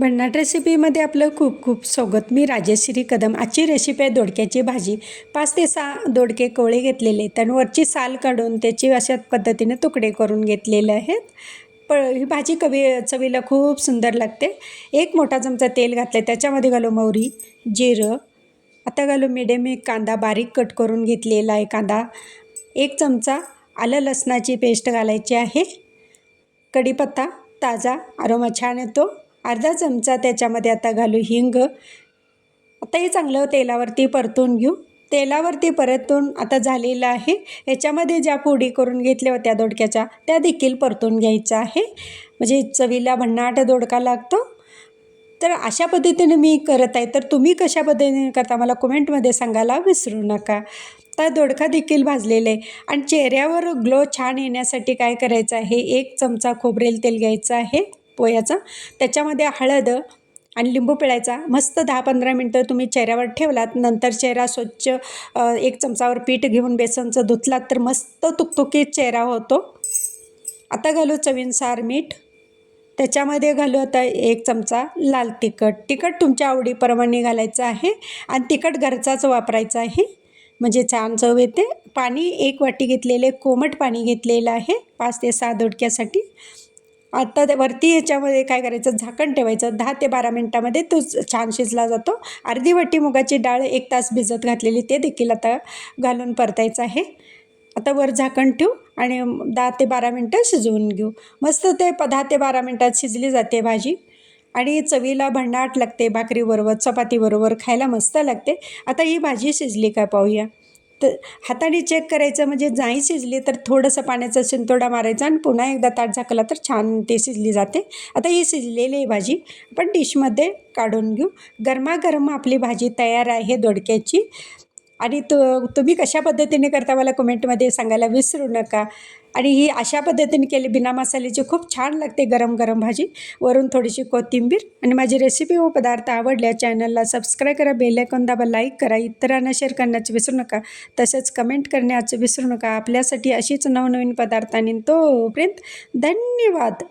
भन्नाट रेसिपीमध्ये आपलं खूप खूप स्वागत. मी राजश्री कदम. आजची रेसिपी आहे दोडक्याची भाजी. पाच ते सहा दोडके कोवळे घेतलेले आहेत आणि वरची साल काढून त्याची अशा पद्धतीने तुकडे करून घेतलेले आहेत. प ही भाजी कवी चवीला खूप सुंदर लागते. एक मोठा चमचा तेल घातलं आहे त्याच्यामध्ये घालू मोहरी जिरं. आता घालू मिडियम एक कांदा बारीक कट करून घेतलेला आहे कांदा. एक चमचा आलं लसणाची पेस्ट घालायची आहे. कढीपत्ता ताजा आरोमा छान येतो. अर्धा चमचा त्याच्यामध्ये आता घालू हिंग. आता हे चांगलं तेलावरती परतून घेऊ. तेलावरती परतून आता झालेलं आहे. याच्यामध्ये ज्या पोडी करून घेतल्या होत्या दोडक्याच्या त्या देखील परतून घ्यायच्या आहे. म्हणजे चवीला भन्नाट दोडका लागतो. तर अशा पद्धतीने मी करत आहे. तर तुम्ही कशा पद्धतीने करता मला कमेंटमध्ये सांगायला विसरू नका. तर दोडका देखील भाजलेला आहे. आणि चेहऱ्यावर ग्लो छान येण्यासाठी काय करायचं आहे? एक चमचा खोबरेल तेल घ्यायचं आहे. पोह्याचा. त्याच्यामध्ये हळद आणि लिंबू पिळायचा. मस्त दहा पंधरा मिनटं तुम्ही चेहऱ्यावर ठेवलात. नंतर चेहरा स्वच्छ एक चमचावर पीठ घेऊन बेसनचं धुतलात तर मस्त तुकतुकीत चेहरा होतो. आता घालू चवीनुसार मीठ. त्याच्यामध्ये घालू आता एक चमचा लाल तिखट. तिखट तुमच्या आवडीप्रमाणे घालायचं आहे आणि तिखट घरचाच वापरायचं आहे. म्हणजे छान चव येते. पाणी एक वाटी घेतलेले कोमट पाणी घेतलेलं आहे. पाच ते सहा दोडक्यासाठी आता ते वरती याच्यामध्ये काय करायचं? झाकण ठेवायचं. दहा ते बारा मिनटामध्ये तो छान शिजला जातो. अर्धी वाटी मुगाची डाळ एक तास भिजत घातलेली ते देखील आता घालून परतायचं आहे. आता वर झाकण ठेवू आणि दहा ते बारा मिनटं शिजवून घेऊ. मस्त ते प दहा ते बारा मिनटात शिजली जाते भाजी. आणि चवीला भन्नाट लागते. भाकरीबरोबर चपातीबरोबर खायला मस्त लागते. आता ही भाजी शिजली का पाहूया. तर हाताने चेक करायचं म्हणजे जाई शिजली तर थोडंसं पाण्याचा शिंतोडा मारायचा आणि पुन्हा एकदा ताट झाकला तर छान ते शिजली जाते. आता ही शिजलेली आहे भाजी. आपण डिशमध्ये काढून घेऊ. गरमागरम आपली भाजी तयार आहे दोडक्याची. आणि तो तुम्ही कशा पद्धतीने करता मला कमेंटमध्ये सांगायला विसरू नका. आणि ही अशा पद्धतीने केली बिना मसाल्याची खूप छान लागते गरम गरम भाजी. वरून थोडीशी कोथिंबीर आणि माझी रेसिपी व पदार्थ आवडल्या चॅनलला सबस्क्राईब करा बेलायकॉन दाबा लाईक करा इतरांना शेअर करण्याचं विसरू नका. तसेच कमेंट करण्याचं विसरू नका. आपल्यासाठी अशीच नवनवीन पदार्थ पदार्थांनी तोपर्यंत धन्यवाद.